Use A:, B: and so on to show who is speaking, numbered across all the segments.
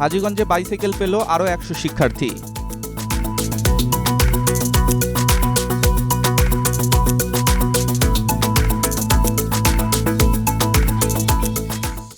A: হাজীগঞ্জে bicycle পেল আরও একশো শিক্ষার্থী।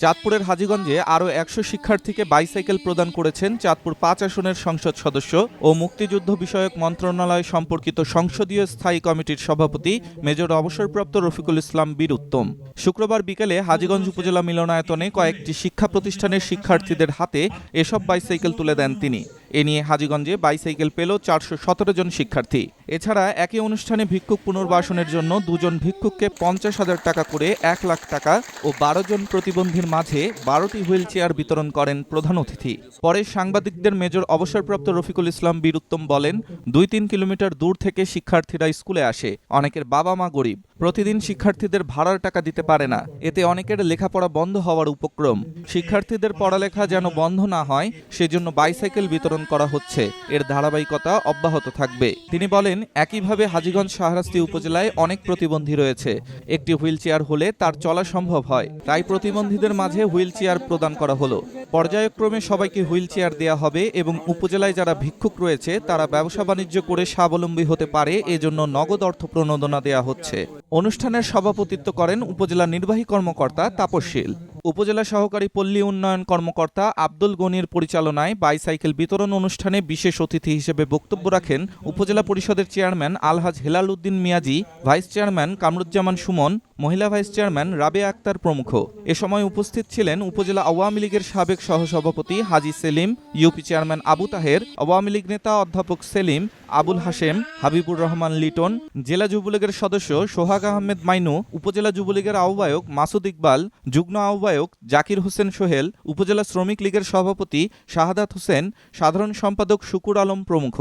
A: চাঁদপুরের হাজীগঞ্জে আরও একশো শিক্ষার্থীকে বাইসাইকেল প্রদান করেছেন চাঁদপুর পাঁচ আসনের সংসদ সদস্য ও মুক্তিযুদ্ধ বিষয়ক মন্ত্রণালয় সম্পর্কিত সংসদীয় স্থায়ী কমিটির সভাপতি মেজর অবসরপ্রাপ্ত রফিকুল ইসলাম বীর উত্তম। শুক্রবার বিকেলে হাজীগঞ্জ উপজেলা মিলনায়তনে কয়েকটি শিক্ষা প্রতিষ্ঠানের শিক্ষার্থীদের হাতে এসব বাইসাইকেল তুলে দেন তিনি। এ নিয়ে হাজীগঞ্জে বাইসাইকেল পেল চারশো সতেরো জন শিক্ষার্থী। এছাড়া একই অনুষ্ঠানে ভিক্ষুক পুনর্বাসনের জন্য দুজন ভিক্ষুককে পঞ্চাশ হাজার টাকা করে এক লাখ টাকা ও বারো জন প্রতিবন্ধীর মাঝে বারোটি হুইল চেয়ার বিতরণ করেন প্রধান অতিথি। পরে সাংবাদিকদের মেজর অবসরপ্রাপ্ত রফিকুল ইসলাম বীরুত্তম বলেন, দুই তিন কিলোমিটার দূর থেকে শিক্ষার্থীরা স্কুলে আসে, অনেকের বাবা মা গরিব। প্রতিদিন শিক্ষার্থীদের ভাড়ার টাকা দিতে পারে না। এতে অনেকের লেখাপড়া বন্ধ হওয়ার উপক্রম। শিক্ষার্থীদের পড়ালেখা যেন বন্ধ না হয়, সেজন্য বাইসাইকেল বিতরণ করা হচ্ছে। এর ধারাবাহিকতা অব্যাহত থাকবে। তিনি বলেন, একইভাবে হাজীগঞ্জ শাহরাস্তি উপজেলায় অনেক প্রতিবন্ধী রয়েছে। একটি হুইল চেয়ার হলে তার চলা সম্ভব হয়। তাই প্রতিবন্ধীদের মাঝে হুইল চেয়ার প্রদান করা হলো। পর্যায়ক্রমে সবাইকে হুইল চেয়ার দেওয়া হবে এবং উপজেলায় যারা ভিক্ষুক রয়েছে, তারা ব্যবসা বাণিজ্য করে স্বাবলম্বী হতে পারে। এজন্য নগদ অর্থ প্রণোদনা দেওয়া হচ্ছে। অনুষ্ঠানের সভাপতিত্ব করেন উপজেলা নির্বাহী কর্মকর্তা তাপসশীল উপজেলা সহকারী পল্লী উন্নয়ন কর্মকর্তা আব্দুল গনির পরিচালনায় বাইসাইকেল বিতরণ অনুষ্ঠানে বিশেষ অতিথি হিসেবে বক্তব্য রাখেন উপজেলা পরিষদের chairman Alhaj Helal Uddin Miazi, vice chairman Kamruzzaman Sumon, মহিলা ভাইস চেয়ারম্যান রাবে আক্তার প্রমুখ। এ সময় উপস্থিত ছিলেন উপজেলা আওয়ামী লীগের সাবেক সহসভাপতি হাজি সেলিম, ইউপি চেয়ারম্যান আবু তাহের, আওয়ামী লীগ নেতা অধ্যাপক সেলিম আবুল হাশেম, হাবিবুর রহমান লিটন, জেলা যুবলীগের সদস্য সোহাগ আহমেদ মাইনু, উপজেলা যুবলীগের আহ্বায়ক মাসুদ ইকবাল, যুগ্ম আহ্বায়ক জাকির হোসেন সোহেল, উপজেলা শ্রমিক লীগের সভাপতি শাহাদাত হোসেন, সাধারণ সম্পাদক শুকুর আলম প্রমুখ।